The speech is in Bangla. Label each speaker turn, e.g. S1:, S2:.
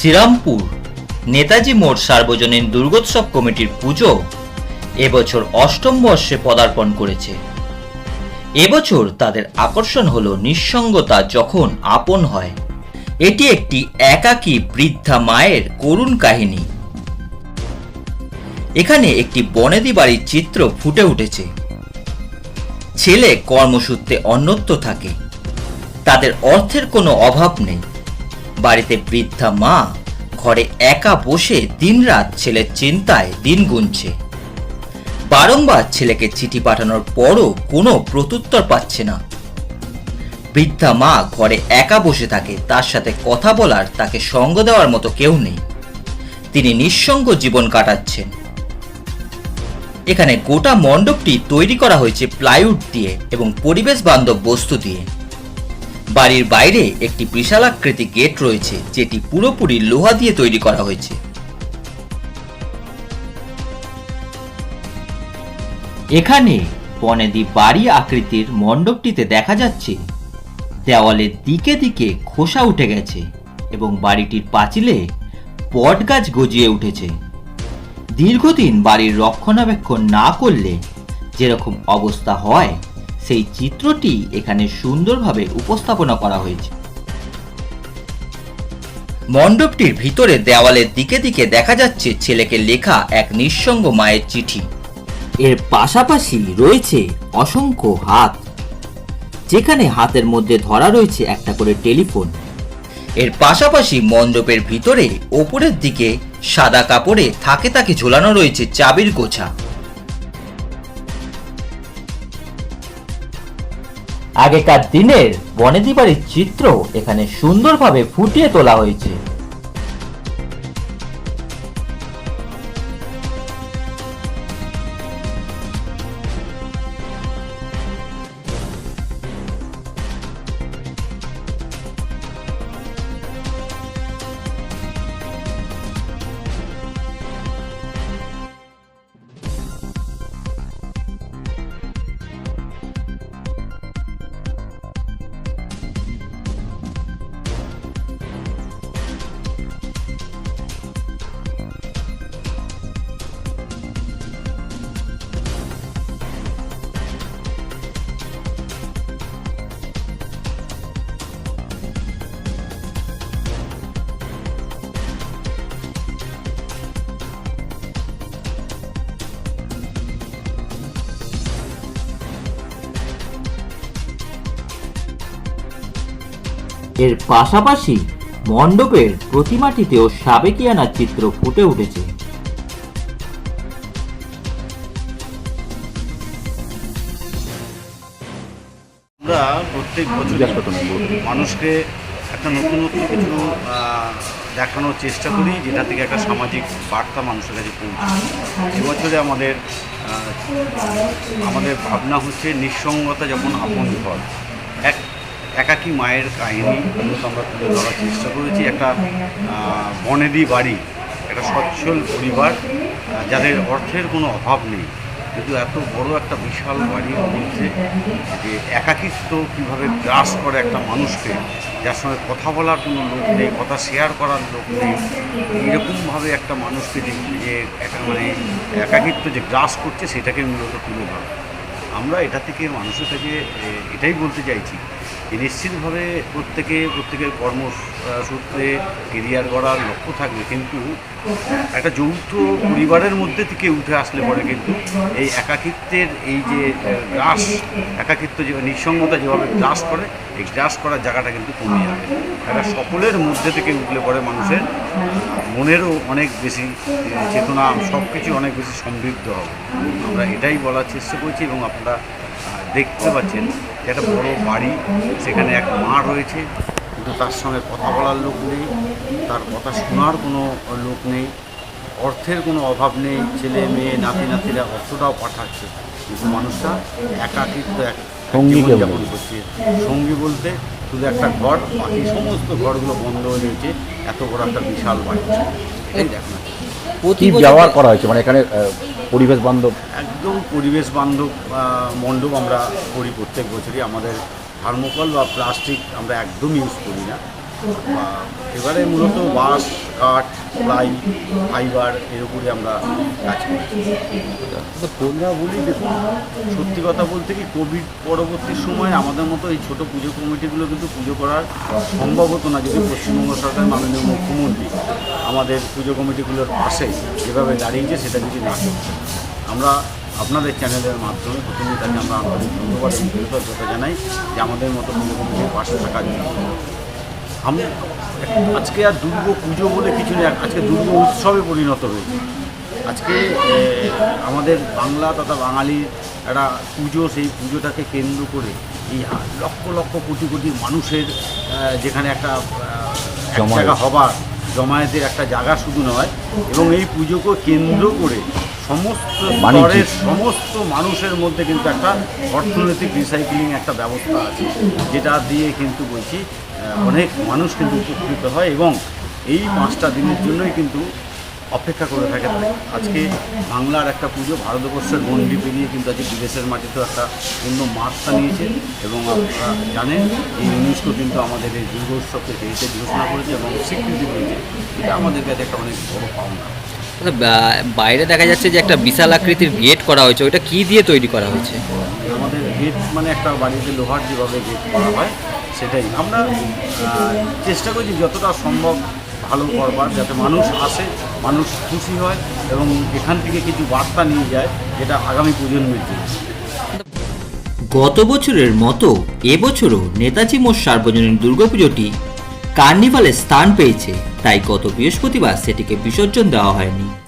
S1: শ্রীরামপুর। নেতাজি মোড় সার্বজনীন দুর্গোৎসব কমিটির পুজো এবছর অষ্টম বর্ষে পদার্পণ করেছে। এবছর তাদের আকর্ষণ হল নিঃসঙ্গতা যখন আপন হয়। এটি একটি একাকী বৃদ্ধা মায়ের করুণ কাহিনী। এখানে একটি বনেদি বাড়ির চিত্র ফুটে উঠেছে। ছেলে কর্মসূত্রে অন্যত্র থাকে। তাদের অর্থের কোনো অভাব নেই। বাড়িতে বৃদ্ধা মা ঘরে একা বসে দিনরাত ছেলের চিন্তায় দিন গুনছে। বারংবার ছেলেকে চিঠি পাঠানোর পরও কোনো প্রত্যুত্তর পাচ্ছে না। বৃদ্ধা মা ঘরে একা বসে থাকে, তার সাথে কথা বলার, তাকে সঙ্গ দেওয়ার মতো কেউ নেই। তিনি নিঃসঙ্গ জীবন কাটাচ্ছেন। এখানে গোটা মণ্ডপটি তৈরি করা হয়েছে প্লাইউড দিয়ে এবং পরিবেশ বান্ধব বস্তু দিয়ে। বাড়ির বাইরে একটি বিশাল বিশালাকৃতি গেট রয়েছে, যেটি পুরোপুরি লোহা দিয়ে তৈরি করা হয়েছে। এখানে বনেদি বাড়ি আকৃতির মণ্ডপটিতে দেখা যাচ্ছে, দেওয়ালের দিকে দিকে খোসা উঠে গেছে এবং বাড়িটির পাঁচিলে বটগাছ গজিয়ে উঠেছে। দীর্ঘদিন বাড়ির রক্ষণাবেক্ষণ না করলে যেরকম অবস্থা হয় সেই চিত্রটি এখানে সুন্দরভাবে উপস্থাপনা করা হয়েছে। মণ্ডপটির ভিতরে দেওয়ালের দিকে দিকে দেখা যাচ্ছে ছেলেকে লেখা এক নিঃসঙ্গ মায়ের চিঠি। এর পাশাপাশি রয়েছে অসংখ্য হাত, যেখানে হাতের মধ্যে ধরা রয়েছে একটা করে টেলিফোন। এর পাশাপাশি মণ্ডপের ভিতরে ওপরের দিকে সাদা কাপড়ে থাকে থাকে ঝোলানো রয়েছে চাবির গোছা। আগেকার দিনের বনেদি বাড়ির চিত্র এখানে সুন্দরভাবে ফুটিয়ে তোলা হয়েছে। এর পাশাপাশি মণ্ডপের প্রতিমাটিতেও সাবেকিয়ানা চিত্র ফুটে উঠেছে।
S2: আমরা প্রত্যেক বছর মানুষকে একটা নতুন নতুন কিছু দেখানোর চেষ্টা করি, যেটা থেকে একটা সামাজিক বার্তা মানুষের কাছে পৌঁছায়। এবছরে আমাদের আমাদের ভাবনা হচ্ছে নিঃসঙ্গতা যখন আপন ঘর এক একাকী মায়ের কাহিনী মূলত আমরা তুলে ধরার চেষ্টা করেছি। একটা বনেদি বাড়ি একটা সচ্ছল পরিবার যাদের অর্থের কোনো অভাব নেই। কিন্তু এত বড় একটা বিশাল বাড়ি মধ্যে যে একাকিত্ব কীভাবে গ্রাস করে একটা মানুষকে যার সঙ্গে কথা বলার কোনো লোক নেই কথা শেয়ার করার লোক নেই। এরকমভাবে একটা মানুষকে যে যে মানে একাকিত্ব যে গ্রাস করছে সেটাকে মূলত তুলে ধরা। আমরা এটা থেকে মানুষের এ, এটাই বলতে চাইছি নিশ্চিতভাবে প্রত্যেকে, প্রত্যেকের কর্মসূত্রে কেরিয়ার গড়ার লক্ষ্য থাকবে, কিন্তু একটা যৌথ পরিবারের মধ্যে থেকে উঠে আসলে পরে কিন্তু এই একাকিত্বের এই যে গ্রাস, একাকিত্ব যে, নিঃসঙ্গতা যেভাবে গ্রাস করে, এই গ্রাস করার জায়গাটা কিন্তু কমে যাবে একটা সকলের মধ্যে থেকে উঠলে পরে মানুষের মনেরও অনেক বেশি চেতনা সব কিছু অনেক বেশি সমৃদ্ধ হবে। আমরা এটাই বলার চেষ্টা করছি এবং আপনারা দেখতে পাচ্ছেন একটা বড় বাড়ি সেখানে এক মা রয়েছে। কিন্তু তার সঙ্গে কথা বলার লোক নেই তার কথা শোনার কোনো লোক নেই অর্থের কোনো অভাব নেই ছেলে মেয়ে নাতি নাতিরা অর্থটাও পাঠাচ্ছে। কিন্তু মানুষটা একাকিত্ব এক
S3: সঙ্গী
S2: জীবনযাপন করছে। সঙ্গী বলতে শুধু একটা ঘর বাকি সমস্ত ঘরগুলো বন্ধ হয়ে রয়েছে। এত বড় একটা বিশাল বাড়ি। এই দেখুন।
S3: ব্যবহার করা হয়েছে? মানে এখানে পরিবেশ বান্ধব?
S2: একদম পরিবেশ বান্ধব মণ্ডপ আমরা করি প্রত্যেক বছরই। আমাদের থার্মোকল বা প্লাস্টিক আমরা একদম ইউজ করি না। এবারে মূলত বাঁশ, কাঠ, প্লাই, ফাইবার এর উপরে আমরা কাজ করছি বলি দেখুন, সত্যি কথা বলতে কি কোভিড পরবর্তী সময় আমাদের মতো এই ছোট পুজো কমিটিগুলো কিন্তু পুজো করার সম্ভব হতো না, যদি পশ্চিমবঙ্গ সরকার, মাননীয় মুখ্যমন্ত্রী আমাদের পুজো কমিটিগুলোর পাশে যেভাবে দাঁড়িয়েছে সেটা যদি না আমরা আপনাদের চ্যানেলের মাধ্যমে প্রথমেই তাকে আমরা আন্তরিক ধন্যবাদ জানাই যে আমাদের মতো পুজো কমিটির পাশে থাকার জন্য। আমি আজকে আর দুর্গ পুজো বলে কিছু নেই আজকে দুর্গ উৎসবে পরিণত হয়েছে আজকে আমাদের বাংলা তথা বাঙালির একটা পুজো সেই পুজোটাকে কেন্দ্র করে এই লক্ষ লক্ষ কোটি কোটি মানুষের যেখানে একটা জায়গা হবার জমায়েতের একটা জায়গা শুধু নয় এবং এই পুজোকে কেন্দ্র করে সমস্ত। স্তরের সমস্ত মানুষের মধ্যে কিন্তু একটা অর্থনৈতিক রিসাইক্লিং একটা ব্যবস্থা আছে যেটা দিয়ে কিন্তু বলছি অনেক মানুষ কিন্তু উপকৃত হয় এবং এই পাঁচটা দিনের জন্যই কিন্তু অপেক্ষা করে থাকে আজকে বাংলার একটা পুজো, ভারতবর্ষের গণ্ডি পেরিয়ে কিন্তু আজকে বিদেশের মাটিতেও একটা পূর্ণ মাত্রা নিয়েছে এবং আপনারা জানেন এই ইউনেস্কো কিন্তু আমাদের এই দুর্গা উৎসবকে হেরিটেজ ঘোষণা করেছে এবং স্বীকৃতি দিয়েছে। এটা আমাদের কাছে একটা অনেক বড় পাওনা।
S4: বাইরে দেখা যাচ্ছে যে একটা বিশাল আকৃতির গেট করা হয়েছে ওইটা কি দিয়ে তৈরি করা হয়েছে?
S2: আমাদের গেট মানে একটা বাড়িতে লোহার যেভাবে গেট করা হয় সেটাই। আমরা চেষ্টা করছি যতটা সম্ভব ভালো করবার যাতে মানুষ আসে মানুষ খুশি হয় এবং এখান থেকে কিছু বার্তা নিয়ে যায় যেটা আগামী প্রজন্মের জন্য।
S1: গত বছরের মতো এবছরও নেতাজি মোড় সার্বজনীন দুর্গাপুজোটি কার্নিভালে স্থান পেয়েছে। তাই গত বৃহস্পতিবার সেটিকে বিসর্জন দেওয়া হয়নি।